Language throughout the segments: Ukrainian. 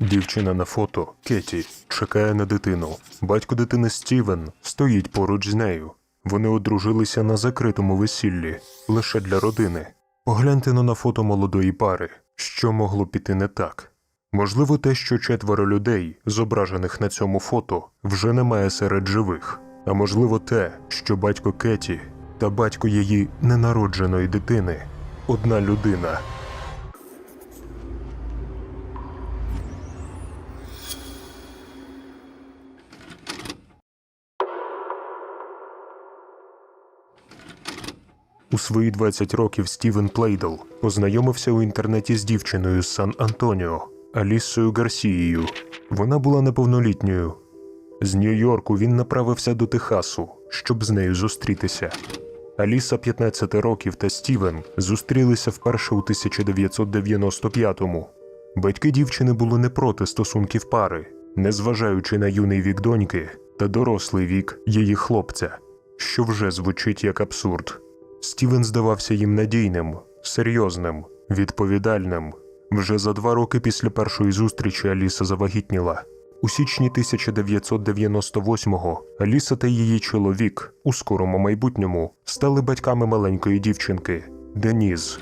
Дівчина на фото Кеті чекає на дитину. Батько дитини Стівен стоїть поруч з нею. Вони одружилися на закритому весіллі лише для родини. Погляньте на фото молодої пари. Що могло піти не так? Можливо, те, що четверо людей, зображених на цьому фото, вже немає серед живих. А можливо, те, що батько Кеті та батько її ненародженої дитини одна людина. У свої 20 років Стівен Плейдл познайомився у інтернеті з дівчиною з Сан-Антоніо Алісою Гарсією. Вона була неповнолітньою. З Нью-Йорку він направився до Техасу, щоб з нею зустрітися. Аліса 15 років та Стівен зустрілися вперше у 1995-му. Батьки дівчини були не проти стосунків пари, незважаючи на юний вік доньки та дорослий вік її хлопця, що вже звучить як абсурд. Стівен здавався їм надійним, серйозним, відповідальним. Вже за два роки після першої зустрічі Аліса завагітніла. У січні 1998-го Аліса та її чоловік у скорому майбутньому стали батьками маленької дівчинки Деніз.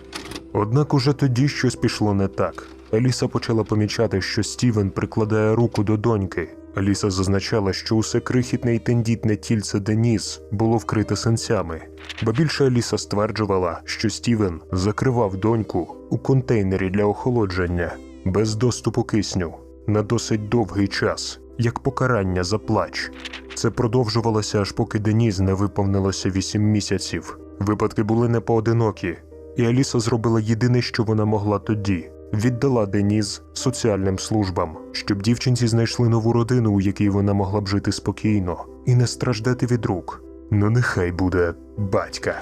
Однак уже тоді щось пішло не так. Аліса почала помічати, що Стівен прикладає руку до доньки. Аліса зазначала, що усе крихітне і тендітне тільце Деніс було вкрите синцями. Ба більше Аліса стверджувала, що Стівен закривав доньку у контейнері для охолодження без доступу кисню на досить довгий час, як покарання за плач. Це продовжувалося аж поки Деніс не виповнилося 8 місяців. Випадки були непоодинокі, і Аліса зробила єдине, що вона могла тоді. Віддала Деніс соціальним службам, щоб дівчинці знайшли нову родину, у якій вона могла б жити спокійно і не страждати від рук. Ну нехай буде батька.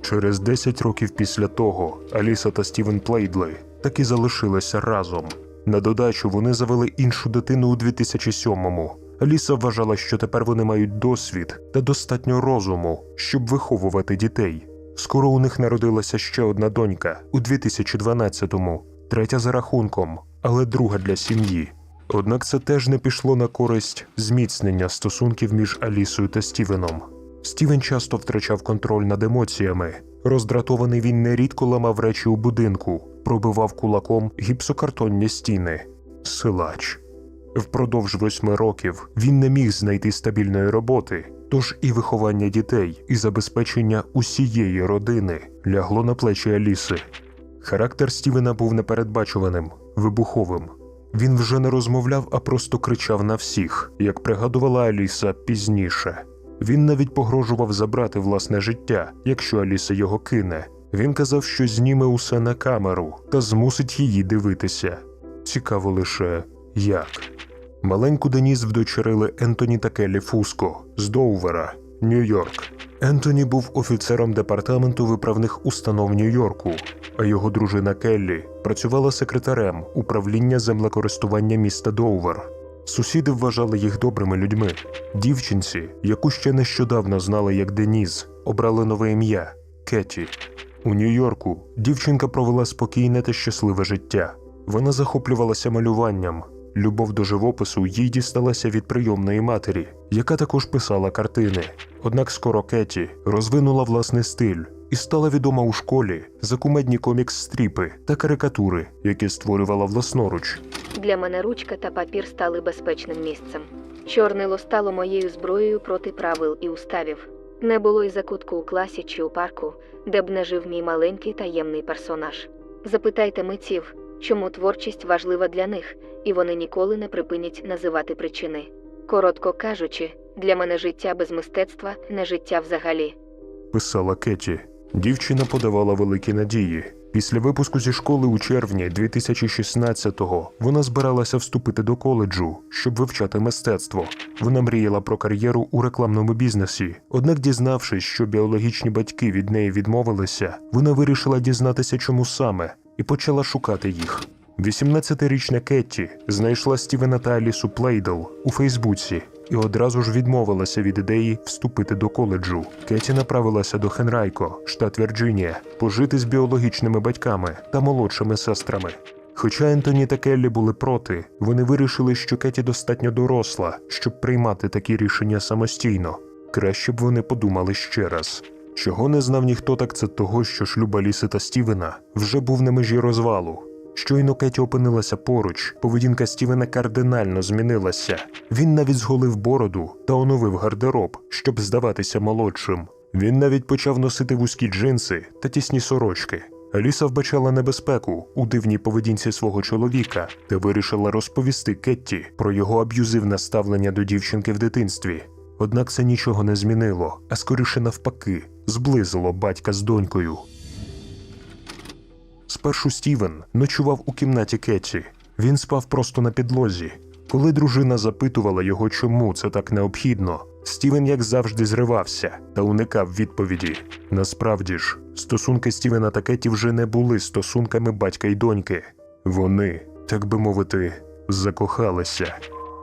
Через 10 років після того Аліса та Стівен Плейдли таки залишилися разом. На додачу вони завели іншу дитину у 2007-му. Аліса вважала, що тепер вони мають досвід та достатньо розуму, щоб виховувати дітей. Скоро у них народилася ще одна донька у 2012-му, третя за рахунком, але друга для сім'ї. Однак це теж не пішло на користь зміцнення стосунків між Алісою та Стівеном. Стівен часто втрачав контроль над емоціями. Роздратований він нерідко ламав речі у будинку, пробивав кулаком гіпсокартонні стіни. Силач. Впродовж восьми років він не міг знайти стабільної роботи, тож і виховання дітей, і забезпечення усієї родини лягло на плечі Аліси. Характер Стівена був непередбачуваним, вибуховим. Він вже не розмовляв, а просто кричав на всіх, як пригадувала Аліса пізніше. Він навіть погрожував забрати власне життя, якщо Аліса його кине. Він казав, що зніме усе на камеру та змусить її дивитися. Цікаво лише як. Маленьку Деніс вдочерили Ентоні та Келлі Фуско з Доувера, Нью-Йорк. Ентоні був офіцером департаменту виправних установ Нью-Йорку, а його дружина Келлі працювала секретарем управління землекористування міста Доувер. Сусіди вважали їх добрими людьми. Дівчинці, яку ще нещодавно знали як Деніс, обрали нове ім'я Кеті. У Нью-Йорку дівчинка провела спокійне та щасливе життя. Вона захоплювалася малюванням. Любов до живопису їй дісталася від прийомної матері, яка також писала картини. Однак скоро Кеті розвинула власний стиль і стала відома у школі за кумедні комікс-стріпи та карикатури, які створювала власноруч. Для мене ручка та папір стали безпечним місцем. Чорнило стало моєю зброєю проти правил і уставів. Не було й закутку у класі чи у парку, де б не жив мій маленький таємний персонаж. Запитайте митців, чому творчість важлива для них, і вони ніколи не припинять називати причини. Коротко кажучи, для мене життя без мистецтва не життя взагалі. писала Кеті. Дівчина подавала великі надії. Після випуску зі школи у червні 2016-го вона збиралася вступити до коледжу, щоб вивчати мистецтво. Вона мріяла про кар'єру у рекламному бізнесі. Однак, дізнавшись, що біологічні батьки від неї відмовилися, вона вирішила дізнатися, чому саме, і почала шукати їх. 18-річна Кетті знайшла Стівена та Алісу Плейдл у Фейсбуці і одразу ж відмовилася від ідеї вступити до коледжу. Кеті направилася до Хенрайко, штат Вірджинія, пожити з біологічними батьками та молодшими сестрами. Хоча Ентоні та Келлі були проти, вони вирішили, що Кеті достатньо доросла, щоб приймати такі рішення самостійно. Краще б вони подумали ще раз. Чого не знав ніхто, так це того, що шлюб Аліси та Стівена вже був на межі розвалу. Щойно Кеті опинилася поруч, поведінка Стівена кардинально змінилася. Він навіть зголив бороду та оновив гардероб, щоб здаватися молодшим. Він навіть почав носити вузькі джинси та тісні сорочки. Аліса вбачала небезпеку у дивній поведінці свого чоловіка та вирішила розповісти Кетті про його аб'юзивне ставлення до дівчинки в дитинстві. Однак це нічого не змінило, а скоріше навпаки, зблизило батька з донькою. Спершу Стівен ночував у кімнаті Кетті. Він спав просто на підлозі. Коли дружина запитувала його, чому це так необхідно, Стівен, як завжди, зривався та уникав відповіді. Насправді ж, стосунки Стівена та Кетті вже не були стосунками батька й доньки. Вони, так би мовити, закохалися.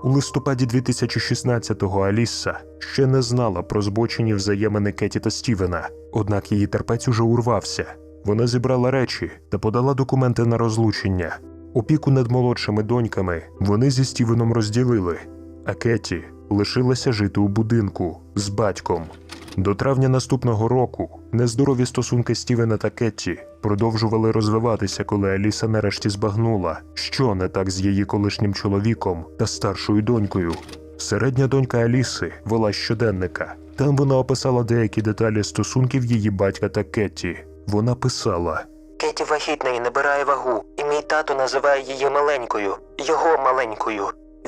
У листопаді 2016-го Аліса ще не знала про збочені взаємини Кеті та Стівена, однак її терпець уже урвався. Вона зібрала речі та подала документи на розлучення. Опіку над молодшими доньками вони зі Стівеном розділили, а Кеті лишилася жити у будинку з батьком. До травня наступного року нездорові стосунки Стівена та Кетті продовжували розвиватися, коли Аліса нарешті збагнула, що не так з її колишнім чоловіком та старшою донькою. Середня донька Аліси вела щоденника. Там вона описала деякі деталі стосунків її батька та Кетті. Вона писала: Кеті вагітна і набирає вагу, і мій тато називає її маленькою, його маленькою.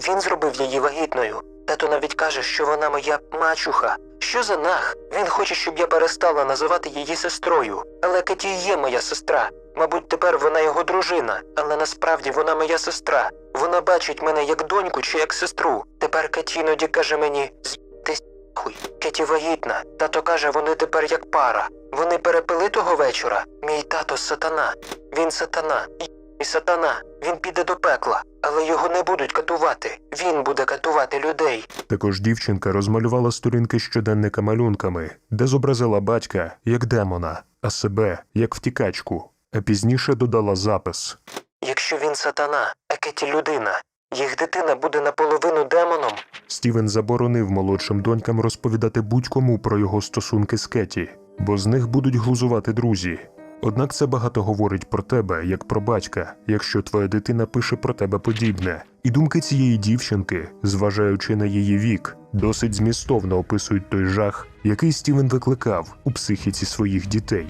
Він зробив її вагітною. Тато навіть каже, що вона моя мачуха. Що за нах? Він хоче, щоб я перестала називати її сестрою. Але Кеті є моя сестра. Мабуть, тепер вона його дружина, але насправді вона моя сестра. Вона бачить мене як доньку чи як сестру. Тепер Кеті іноді каже мені «З'їдьтесь хуй. Кеті вагітна. Тато каже, вони тепер як пара. Вони перепили того вечора. Мій тато сатана. Він сатана. І сатана. Він піде до пекла, але його не будуть катувати. Він буде катувати людей. Також дівчинка розмалювала сторінки щоденника малюнками, де зобразила батька як демона, а себе як втікачку, а пізніше додала запис. Якщо він сатана, а Кеті людина, їх дитина буде наполовину демоном. Стівен заборонив молодшим донькам розповідати будь-кому про його стосунки з Кеті, бо з них будуть глузувати друзі. Однак це багато говорить про тебе, як про батька, якщо твоя дитина пише про тебе подібне. І думки цієї дівчинки, зважаючи на її вік, досить змістовно описують той жах, який Стівен викликав у психіці своїх дітей.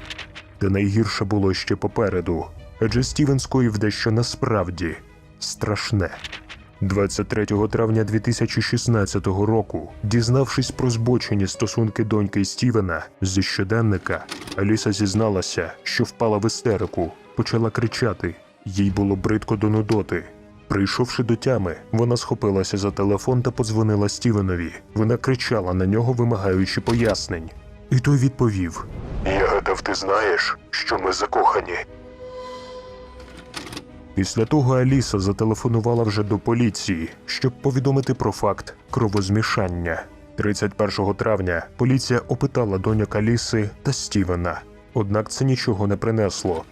Та найгірше було ще попереду, адже Стівен скоїв дещо насправді страшне. 23 травня 2016 року, дізнавшись про збочені стосунки доньки Стівена зі щоденника, Аліса зізналася, що впала в істерику, почала кричати. Їй було бридко до нудоти. Прийшовши до тями, вона схопилася за телефон та подзвонила Стівенові. Вона кричала на нього, вимагаючи пояснень. І той відповів: Я гадав, ти знаєш, що ми закохані. Після того Аліса зателефонувала вже до поліції, щоб повідомити про факт кровозмішання. 31 травня поліція опитала доньок Аліси та Стівена. Однак це нічого не принесло.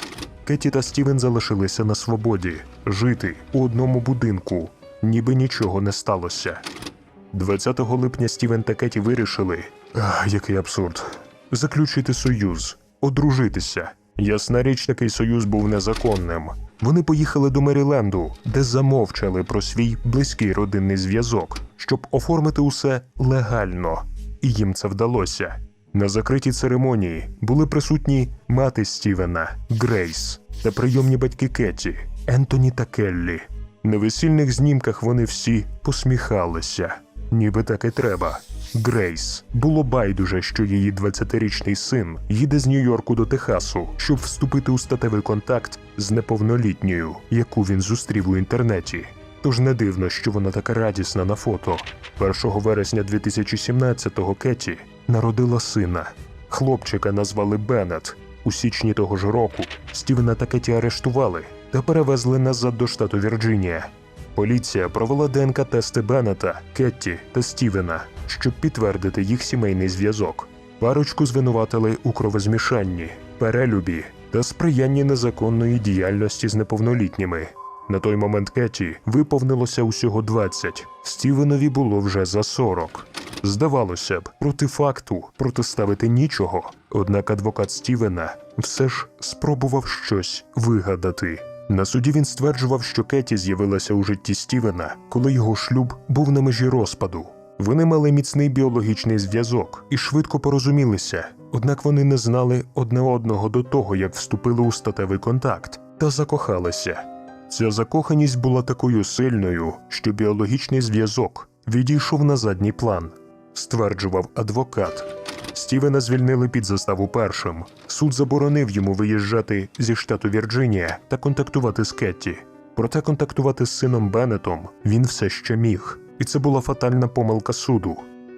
Кеті та Стівен залишилися на свободі жити у одному будинку, ніби нічого не сталося. 20 липня Стівен та Кеті вирішили, ах, який абсурд, заключити союз, одружитися. Ясна річ, такий союз був незаконним. Вони поїхали до Меріленду, де замовчали про свій близький родинний зв'язок, щоб оформити усе легально, і їм це вдалося. На закритій церемонії були присутні мати Стівена, Грейс та прийомні батьки Кеті, Ентоні та Келлі. На весільних знімках вони всі посміхалися, ніби так і треба. Грейс було байдуже, що її 20-річний син їде з Нью-Йорку до Техасу, щоб вступити у статевий контакт з неповнолітньою, яку він зустрів у інтернеті. Тож не дивно, що вона така радісна на фото. 1 вересня 2017-го Кеті народила сина. Хлопчика назвали Беннет. У січні того ж року Стівена та Кеті арештували та перевезли назад до штату Вірджинія. Поліція провела ДНК-тести Беннета, Кетті та Стівена, щоб підтвердити їх сімейний зв'язок. Парочку звинуватили у кровозмішанні, перелюбі та сприянні незаконної діяльності з неповнолітніми. На той момент Кеті виповнилося усього 20. Стівенові було вже за 40. Здавалося б, проти факту протиставити нічого. Однак адвокат Стівена все ж спробував щось вигадати. На суді він стверджував, що Кеті з'явилася у житті Стівена, коли його шлюб був на межі розпаду. Вони мали міцний біологічний зв'язок і швидко порозумілися, однак вони не знали одне одного до того, як вступили у статевий контакт та закохалися. Ця закоханість була такою сильною, що біологічний зв'язок відійшов на задній план, стверджував адвокат. Стівена звільнили під заставу першим. Суд заборонив йому виїжджати зі штату Вірджинія та контактувати з Кетті. Проте контактувати з сином Беннетом він все ще міг, і це була фатальна помилка суду.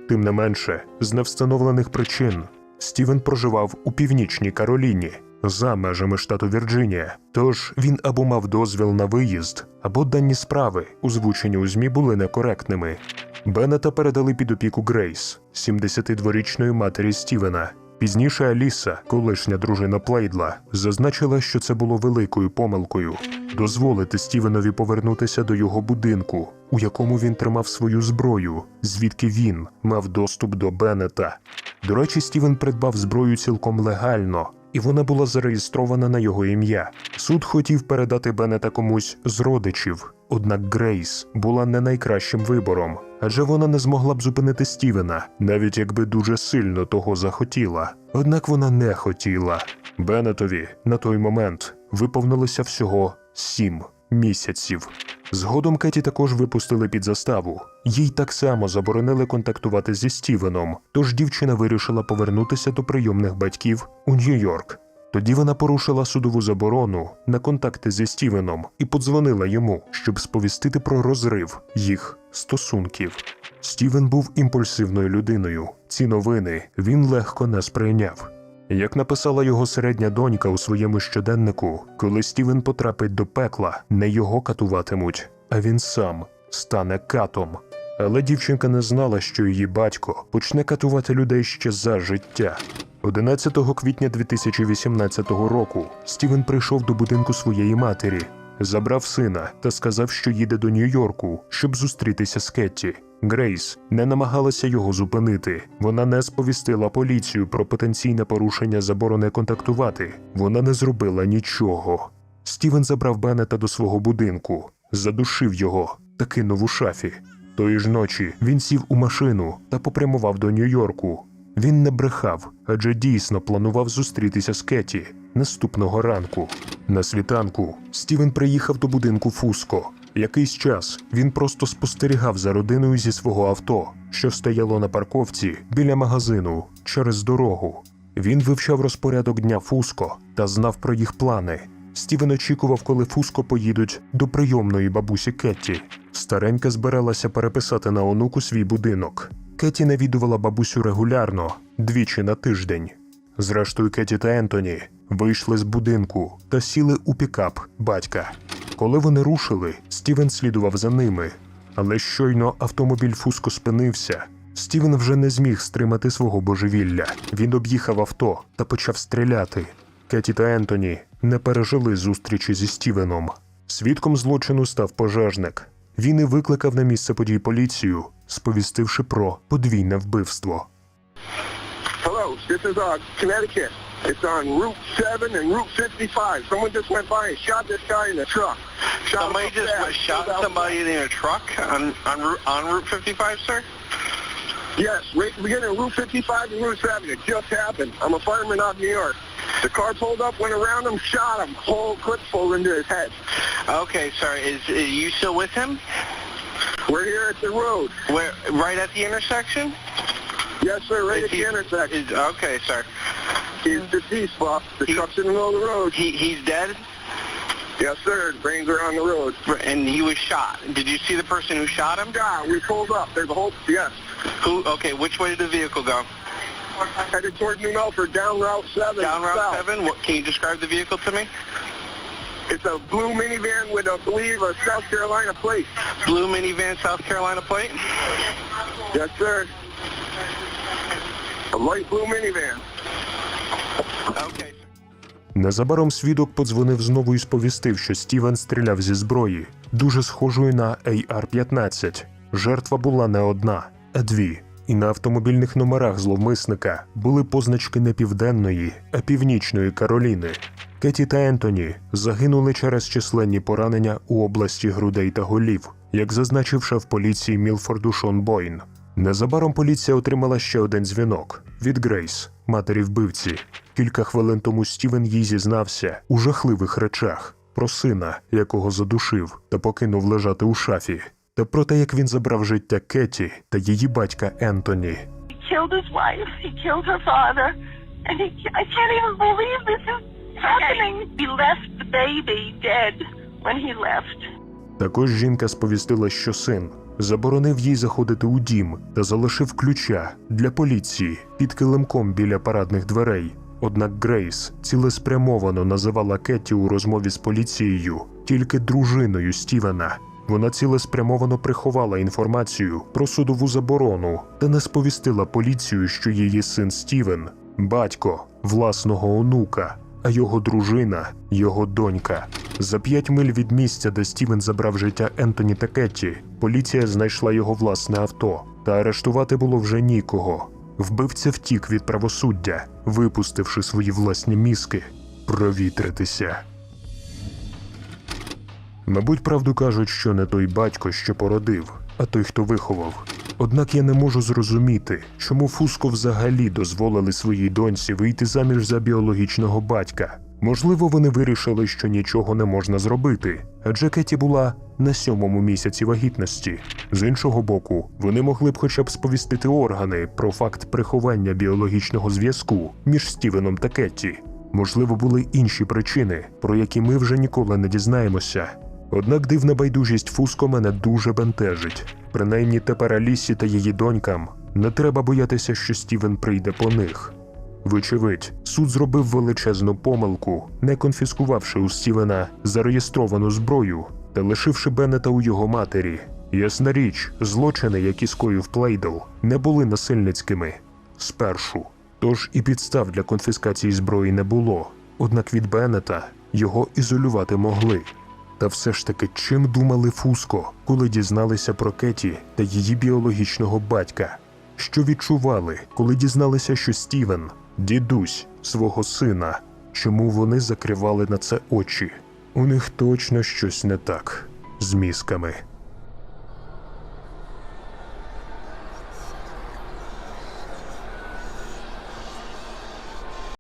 Тим не менше, з невстановлених причин Стівен проживав у північній Кароліні за межами штату Вірджинія. Тож він або мав дозвіл на виїзд, або дані справи, озвучені у ЗМІ, були некоректними. Беннета передали під опіку Грейс, 72-річної матері Стівена. Пізніше Аліса, колишня дружина Плейдла, зазначила, що це було великою помилкою дозволити Стівенові повернутися до його будинку, у якому він тримав свою зброю, звідки він мав доступ до Беннета. До речі, Стівен придбав зброю цілком легально, і вона була зареєстрована на його ім'я. Суд хотів передати Беннета комусь з родичів, однак Грейс була не найкращим вибором, адже вона не змогла б зупинити Стівена, навіть якби дуже сильно того захотіла. Однак вона не хотіла. Беннетові на той момент виповнилося всього сім місяців. Згодом Кеті також випустили під заставу. Їй так само заборонили контактувати зі Стівеном, тож дівчина вирішила повернутися до прийомних батьків у Нью-Йорк. Тоді вона порушила судову заборону на контакти зі Стівеном і подзвонила йому, щоб сповістити про розрив їх стосунків. Стівен був імпульсивною людиною. Ці новини він легко не сприйняв. Як написала його середня донька у своєму щоденнику, коли Стівен потрапить до пекла, не його катуватимуть, а він сам стане катом. Але дівчинка не знала, що її батько почне катувати людей ще за життя. 11 квітня 2018 року Стівен прийшов до будинку своєї матері, забрав сина та сказав, що їде до Нью-Йорку, щоб зустрітися з Кетті. Грейс не намагалася його зупинити. Вона не сповістила поліцію про потенційне порушення заборони контактувати. Вона не зробила нічого. Стівен забрав Беннета до свого будинку, задушив його та кинув у шафі. Тої ж ночі він сів у машину та попрямував до Нью-Йорку. Він не брехав, адже дійсно планував зустрітися з Кеті наступного ранку. На світанку Стівен приїхав до будинку Фуско. Якийсь час він просто спостерігав за родиною зі свого авто, що стояло на парковці біля магазину через дорогу. Він вивчав розпорядок дня Фуско та знав про їх плани. Стівен очікував, коли Фуско поїдуть до прийомної бабусі Кетті. Старенька збиралася переписати на онуку свій будинок. Кеті навідувала бабусю регулярно, двічі на тиждень. Зрештою, Кеті та Ентоні вийшли з будинку та сіли у пікап батька. Коли вони рушили, Стівен слідував за ними. Але щойно автомобіль Фуско спинився. Стівен вже не зміг стримати свого божевілля. Він об'їхав авто та почав стріляти. Кеті та Ентоні не пережили зустрічі зі Стівеном. Свідком злочину став пожежник. Він і викликав на місце подій поліцію, сповістивши про подвійне вбивство. Hello, this is uh, Connecticut. It's on Route 7 and Route 55. Someone just went by and shot this guy in the truck. Shot Somebody just fast, shot somebody in a truck on on Route on Route 55, sir. Yes, right at the beginning of Route 55 and Route 7. It just happened. I'm a fireman out of New York. The car pulled up, went around him, shot him. Whole clip full into his head. Okay, sir. Is, is you still with him? We're here at the road. Where? Right at the intersection? Yes, sir, right Is at the intersection. Is, okay, sir. He's deceased, boss. The He- truck's in the middle of the road. He he's dead, Yes, sir. Brains are on the road. and he was shot. Did you see the person who shot him? Yeah, we pulled up. There's a whole, yes. Who? Okay, which way did the vehicle go? Headed toward New Milford, down Route 7. Down Route south. 7. What? Can you describe the vehicle to me? It's a blue minivan with, I believe, a South Carolina plate. Blue minivan, South Carolina plate. Yes, sir. A light blue minivan. Незабаром свідок подзвонив знову і сповістив, що Стівен стріляв зі зброї, дуже схожої на AR-15. Жертва була не одна, а дві. І на автомобільних номерах зловмисника були позначки не південної, а північної Кароліни. Кеті та Ентоні загинули через численні поранення у області грудей та голів, як зазначив шеф поліції Мілфорду Шон Бойн. Незабаром поліція отримала ще один дзвінок від Грейс, матері вбивці. Кілька хвилин тому Стівен їй зізнався у жахливих речах про сина, якого задушив та покинув лежати у шафі, та про те, як він забрав життя Кеті та її батька Ентоні. Також жінка сповістила, що син заборонив їй заходити у дім та залишив ключа для поліції під килимком біля парадних дверей. Однак Грейс цілеспрямовано називала Кетті у розмові з поліцією тільки дружиною Стівена. Вона цілеспрямовано приховала інформацію про судову заборону та не сповістила поліцію, що її син Стівен батько власного онука, а його дружина його донька. За п'ять миль від місця, де Стівен забрав життя Ентоні та Кетті, поліція знайшла його власне авто, та арештувати було вже нікого. Вбивця втік від правосуддя, випустивши свої власні мізки провітритися. Мабуть, правду кажуть, що не той батько, що породив, а той, хто виховав. Однак я не можу зрозуміти, чому Фуско взагалі дозволили своїй доньці вийти заміж за біологічного батька. Можливо, вони вирішили, що нічого не можна зробити, адже Кеті була на сьомому місяці вагітності. З іншого боку, вони могли б хоча б сповістити органи про факт приховання біологічного зв'язку між Стівеном та Кетті. Можливо, були інші причини, про які ми вже ніколи не дізнаємося. Однак дивна байдужість Фуско мене дуже бентежить. Принаймні тепер Алісі та її донькам не треба боятися, що Стівен прийде по них. Вочевидь, суд зробив величезну помилку, не конфіскувавши у Стівена зареєстровану зброю та лишивши Беннета у його матері. Ясна річ, злочини, які скоїв Плейдл, не були насильницькими спершу. Тож і підстав для конфіскації зброї не було. Однак від Беннета його ізолювати могли. Та все ж таки, чим думали Фуско, коли дізналися про Кеті та її біологічного батька? Що відчували, коли дізналися, що Стівен дідусь свого сина? Чому вони закривали на це очі? У них точно щось не так з мізками.